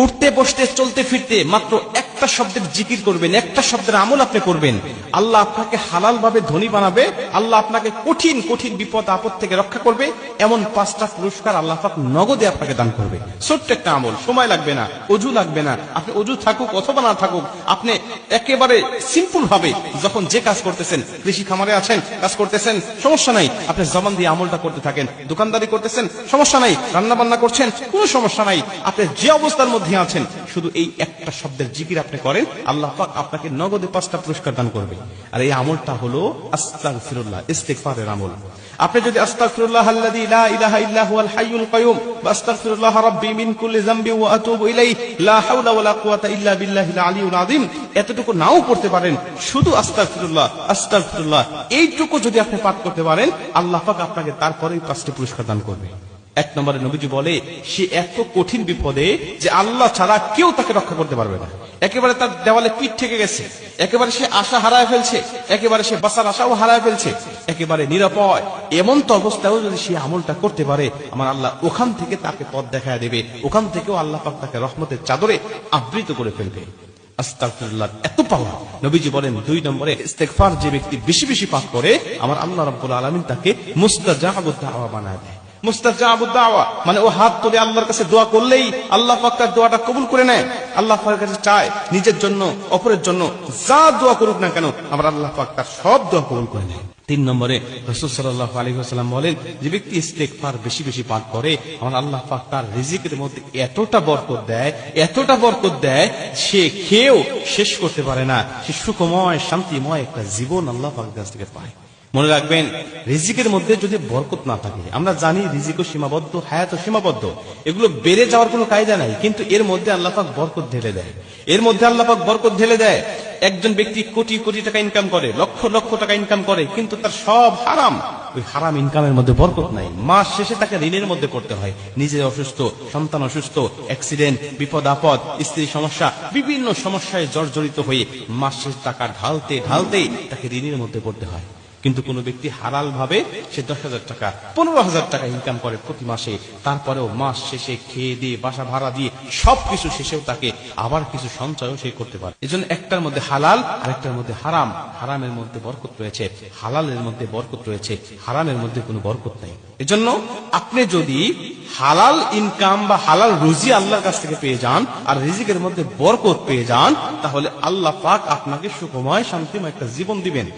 উঠতে বসতে চলতে ফিরতে মাত্র একটা শব্দের জিকির করবেন, একটা শব্দের আমল আপনি করবেন। আল্লাহ আপনাকে হালাল ভাবে ধনী বানাবে, আল্লাহ আপনাকে কঠিন কঠিন বিপদ, আপদ থেকে রক্ষা করবে। এমন পাঁচটা পুরস্কার আল্লাহ নগদে আপনাকে দান করবে। ছোট্ট একটা আমল, সময় লাগবে না, অজু লাগবে না। আপনি অজু থাকুক অথবা না থাকুক, আপনি একেবারে সিম্পল ভাবে যখন যে কাজ করতেছেন, কৃষি খামারে আছেন, কাজ করতেছেন, সমস্যা নাই। আপনি জবান দিয়ে আমলটা করতে থাকেন, দোকানদারি করতেছেন, সমস্যা নাই। রান্না বান্না করছেন, কোনো সমস্যা নাই। আপনি যে অবস্থার মধ্যে আছেন, শুধু এই একটা শব্দের জিকির আপনি করেন, আল্লাহ পাক আপনাকে নগদে পাঁচটা পুরস্কার দান করবে। আর এই আমলটা হলো ইস্তেগফারের আমল। আপনি যদি আস্তাগফিরুল্লাহ আল্লাযী লা ইলাহা হাইয়ুল কাইয়ুম আস্তাগফিরুল্লাহ রাব্বি মিন কুল্লি যামবি ওয়া আতুবু ইলাইহি, লা হাওলা ওয়ালা কুওয়াতা ইল্লা বিল্লাহিল আলিয়্যিল আযীম, এতটুকু নাও পড়তে পারেন, শুধু আস্তাগফিরুল্লাহ আস্তাগফিরুল্লাহ, এইটুকু যদি আপনি পাঠ করতে পারেন, আল্লাহ পাক আপনাকে তারপরেই পাঁচটি পুরস্কার দান করবে। এক নম্বরে নবীজি বলে, সে এত কঠিন বিপদে যে আল্লাহ ছাড়া কেউ তাকে রক্ষা করতে পারবে না। একেবারে তার দেওয়ালে পিঠ থেকে গেছে। একেবারে সে আশা হারায় ফেলছে। একেবারে সে বাসার আশাও হারায় ফেলছে। একেবারে নিরাপয়, এমন তো অবস্থায়ও যদি সে আমলটা করতে পারে, আমার আল্লাহ ওখান থেকে তাকে পথ দেখায় দেবে। ওখান থেকেও আল্লাহ পাক তাকে রহমতের চাদরে আবৃত করে ফেলবে। এত পাওয়া নবীজি বলেন, দুই নম্বরে, ইস্তেগফার যে ব্যক্তি বেশি বেশি পাঠ করে, আমার আল্লাহ রাব্বুল আলামিন তাকে মুস্তাজাবুদ দাওয়া বানায় দেয়। মানে ও হাত তুলে আল্লাহর কাছে দোয়া করলেই আল্লাহ পাক দোয়াটা কবুল করে নেয়। আল্লাহ কাছে চায় নিজের জন্য, অপরের জন্য যা দোয়া করুক না কেন, আমার আল্লাহ পাক সব দোয়া কবুল করে নেয় তিন নম্বরে রসুল সাল্লাহ বলেন, যে ব্যক্তি বেশি বেশি পাঠ করে, আমার আল্লাহ পাক তার রিজিকের মধ্যে এতটা বরকত দেয়, এতটা বরকত দেয়, সে খেয়েও শেষ করতে পারে না। সে সুখময়, শান্তিময় একটা জীবন আল্লাহ পাকের কাছ থেকে পায়। মনে রাখবেন, রিজিকের মধ্যে যদি বরকত না থাকে, আমরা জানি রিজিকও সীমাবদ্ধ হায়াতও সীমাবদ্ধ, এগুলো বেড়ে যাওয়ার কোনো কায়দা নাই, কিন্তু এর মধ্যে আল্লাহ পাক বরকত ঢেলে দেয়। এর মধ্যে আল্লাহ পাক বরকত ঢেলে দেয়, একজন ব্যক্তি কোটি কোটি টাকা ইনকাম করে, লক্ষ লক্ষ টাকা ইনকাম করে, কিন্তু তার সব হারাম, ওই হারাম ইনকামের মধ্যে বরকত নাই। মাস শেষে তাকে ঋণের মধ্যে করতে হয়। নিজে অসুস্থ, সন্তান অসুস্থ অ্যাক্সিডেন্ট বিপদ আপদ, স্ত্রী সমস্যা, বিভিন্ন সমস্যায় জর্জরিত হয়ে মাস শেষ টাকা ঢালতে ঢালতে তাকে ঋণের মধ্যে করতে হয়। কিন্তু কোন ব্যক্তি হালাল ভাবে সে দশ হাজার টাকা, পনেরো হাজার টাকা ইনকাম করে প্রতি মাসে, তারপরেও মাস শেষে খেয়ে দিয়ে, বাসা ভাড়া দিয়ে সবকিছু শেষেও তাকে আবার কিছু সঞ্চয়ও সে করতে পারে। এজন্য একটার মধ্যে হালাল, আরেকটার মধ্যে হারাম। হারামের মধ্যে বরকত রয়েছে, হালালের মধ্যে বরকত রয়েছে, হারামের মধ্যে কোনো বরকত নেই। এজন্য আপনি যদি হালাল ইনকাম বা হালাল রুজি আল্লাহর কাছ থেকে পেয়ে যান, আর রিজিকের মধ্যে বরকত পেয়ে যান, তাহলে আল্লাহ পাক আপনাকে সুখময়, শান্তিময় একটা জীবন দিবেন।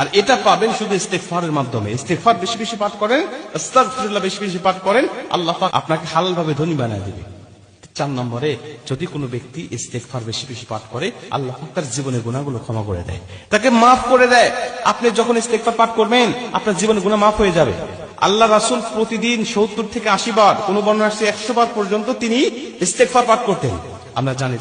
আর এটা পাবেন শুধু ইস্তেকফারের মাধ্যমে। ইস্তেকফার বেশি বেশি পাঠ করেন বেশি বেশি পাঠ করেন, আল্লাহ আপনাকে হালাল ভাবে ধনী বানায় দিবে। চার নম্বরে, যদি কোনো ব্যক্তি ইস্তেকফার বেশি বেশি পাঠ করে, আল্লাহ তার জীবনের গুণাগুলো ক্ষমা করে দেয়। তাকে মাফ করে দেয়। আপনি যখন ইস্তেকফার পাঠ করবেন, আপনার জীবনের গুণা মাফ হয়ে যাবে। আল্লাহ রাসুল প্রতিদিন সত্তর থেকে আশি বার, কোনো বর্ণনা আসছে একশো বার পর্যন্ত তিনি ইস্তেকফার পাঠ করতেন। আমরা জানি